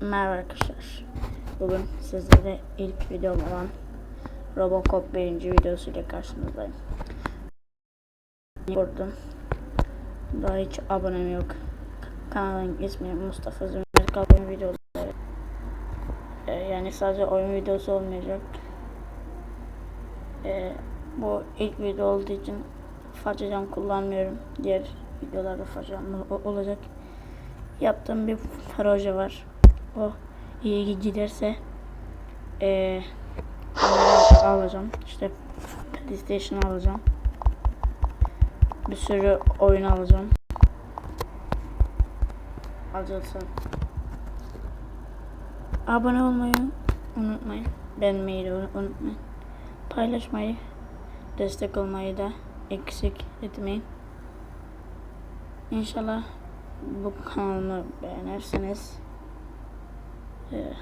Merhaba arkadaşlar. Bugün sizlere ilk videom olan Robocop birinci videosuyla karşınızdayım. Kurdum. Daha hiç abonem yok. Kanalın ismi Mustafa Zümrüt Kalbim videoları. Ee, yani sadece oyun videosu olmayacak. Ee, bu ilk video olduğu için façacam kullanmıyorum. Diğer videolarda façacam olacak. Yaptığım bir proje var. O iyi giderse eee alacağım. İşte PlayStation alacağım. Bir sürü oyun alacağım. Alacaksın. Abone olmayı unutmayın. Beğenmeyi de unutmayın. Paylaşmayı, destek olmayı da eksik etmeyin. İnşallah bu kanalımı beğenirsiniz. Ee,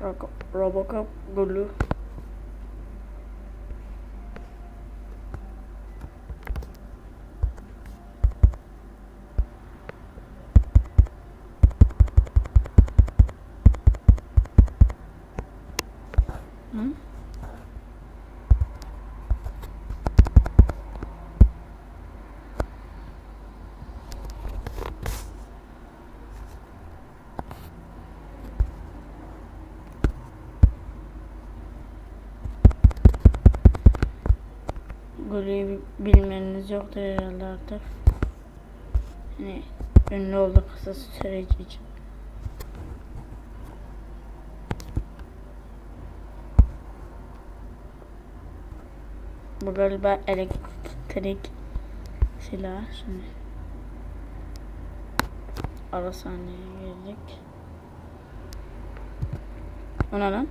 Robo- Robocop Blue Glue'yu bilmeniniz yoktur herhalde artık. Hani ünlü oldu kısa süreci için. Bu galiba elektrik silah. Şimdi ara sahneye girdik. O ne lan?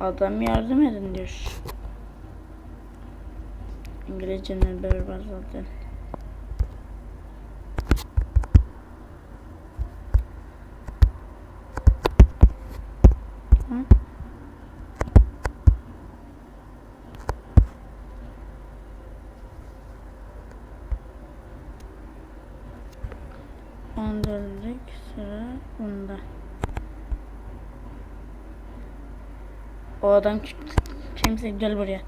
Adam yardım edin diyor. İngilizcenin berbat zaten. Ondurluk sıra bunda. O adam kim- kimse gel buraya.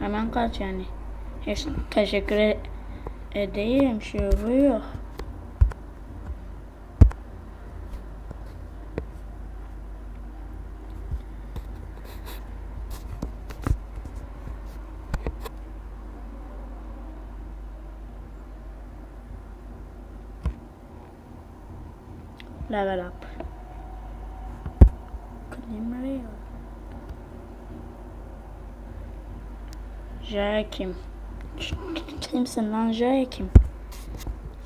Hemen kaç yani. Hiç teşekkür e- edeyim şu bu yok. Level up. Jaya kim? Kimsin lan Jaya kim?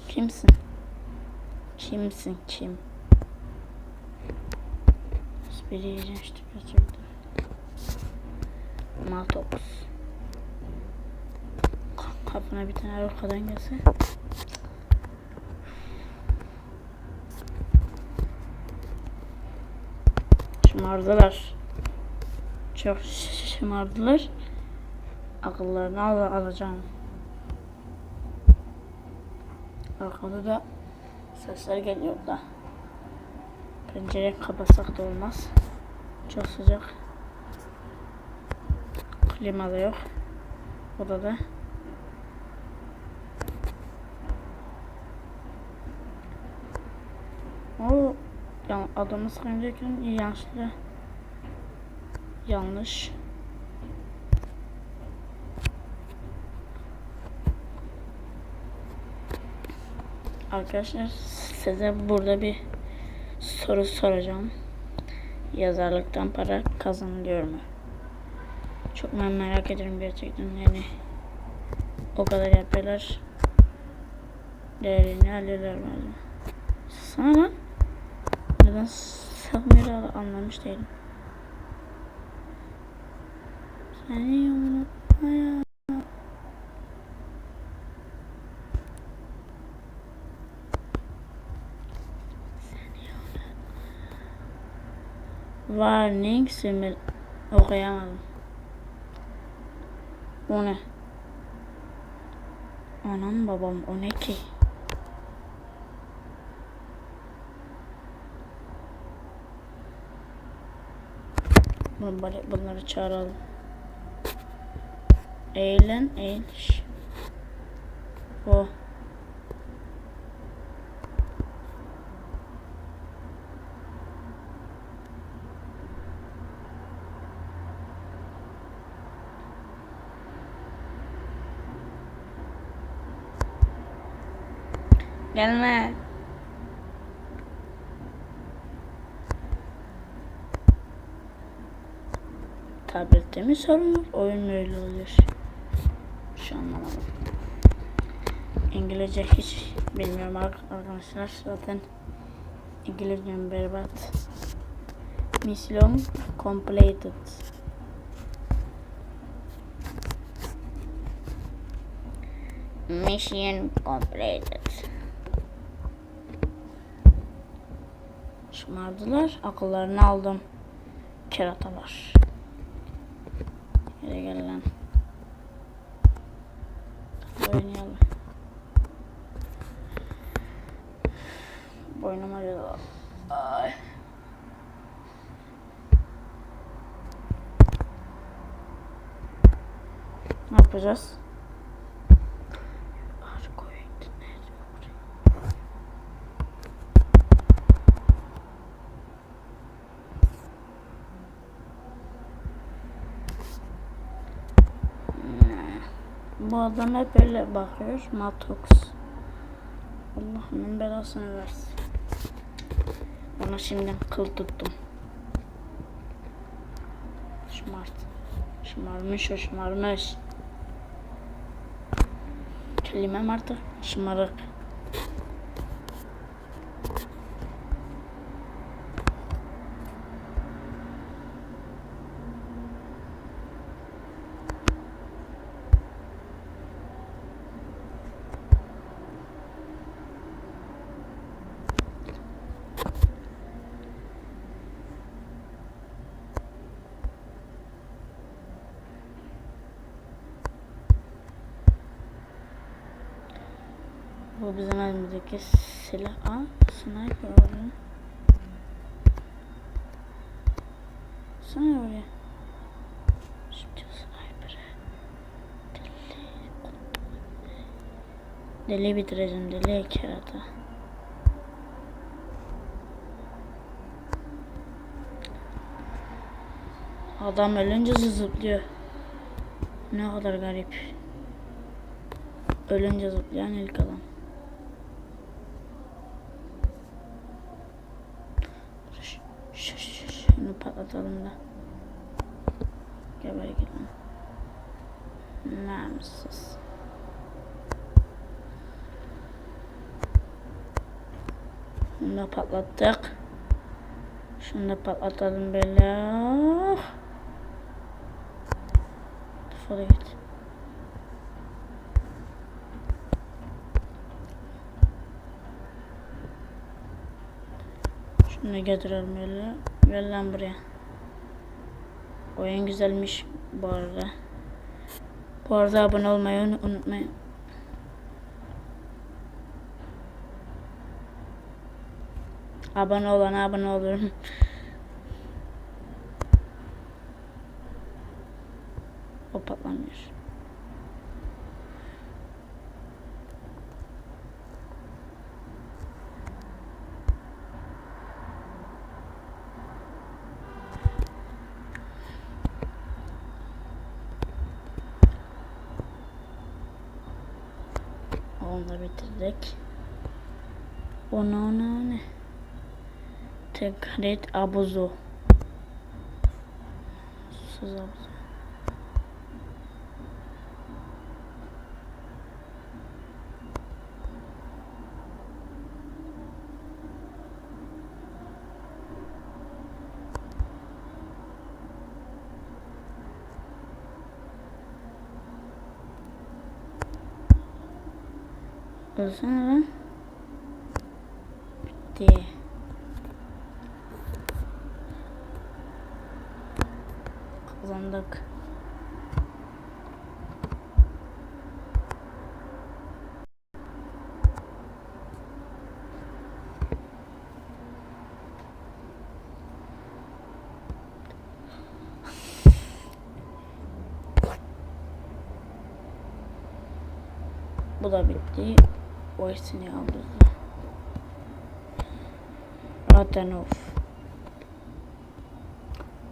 Kimsin? Kimsin kim? Biri iğrençti gerçekten. Maltox. Kapına bir tane arkadan gelse. Şımardılar. Çok şımardılar. Akıllarını al alacağım. Arkada da sesler geliyor da. Pencereyi kapatsak da olmaz. Çok sıcak. Klima da yok. Odada. O yani adamı sıkıntıyken yanlışlıkla yanlış Arkadaşlar size burada bir soru soracağım. Yazarlıktan para kazanılıyor mu? Çok ben merak ediyorum gerçekten yani. O kadar yapıyorlar. Değerini alıyorlar bence. Sana lan. Neden sakmıyor anlamış değilim. Seni unutmaya Warning simül okuyamadım. Bu ne? Anam babam o ne ki? Bunları, bunları çağıralım. Eğlen, eğil. Şş. Gelme. Tablette mi sorun var? Oyun öyle oluyor? Şu anlamadım. İngilizce hiç bilmiyorum ar- arkadaşlar. Zaten İngilizcem berbat. Mission completed. Mission completed. Şımardılar. Akıllarını aldım. Keratalar. Gel gel lan. Oynayalım. Boynum acıdı. Ay. Ne yapacağız? Bu adam hep öyle bakıyor. Matox. Allah'ın belasını versin. Ona şimdiden kıl tuttum. Şımart. Şımarmış o şımarmış. Kelimem artık şımarık. Bu bizim elimizdeki silah. Aa, sniper orada. Sana oraya. Şimdi sniper'ı. Deli. Deli bitireceğim. Deli kerata. Adam ölünce zıplıyor. Ne kadar garip. Ölünce zıplayan ilk adam. Patlatalım da. Geber lan. Namussuz. Bunu da patlattık. Şunu da patlatalım böyle. Defol git. Şunu getirelim öyle. Gel lan buraya. Oyun güzelmiş bu arada. Bu arada abone olmayı unu- unutmayın. Abone olana abone olurum. o patlamıyor. Onu da bitirdik. Ona ona ne? Tekret abuzu. Susuz abuzu. oldu sanırım. Bitti. Kazandık. Bu da bitti. O ikisini aldık. Ratenov.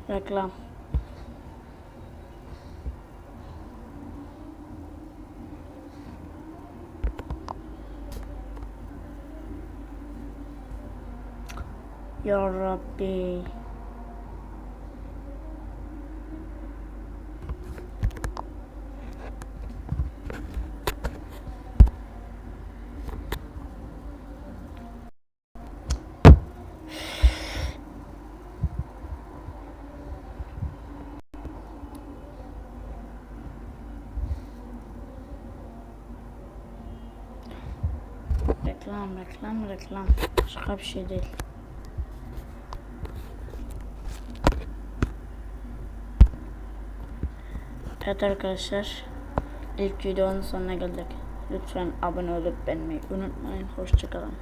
Reklam. Ya Rabbi. Reklam, reklam, reklam. Başka bir şey değil. Evet arkadaşlar. ilk videonun sonuna geldik. Lütfen abone olup beğenmeyi unutmayın. Hoşçakalın.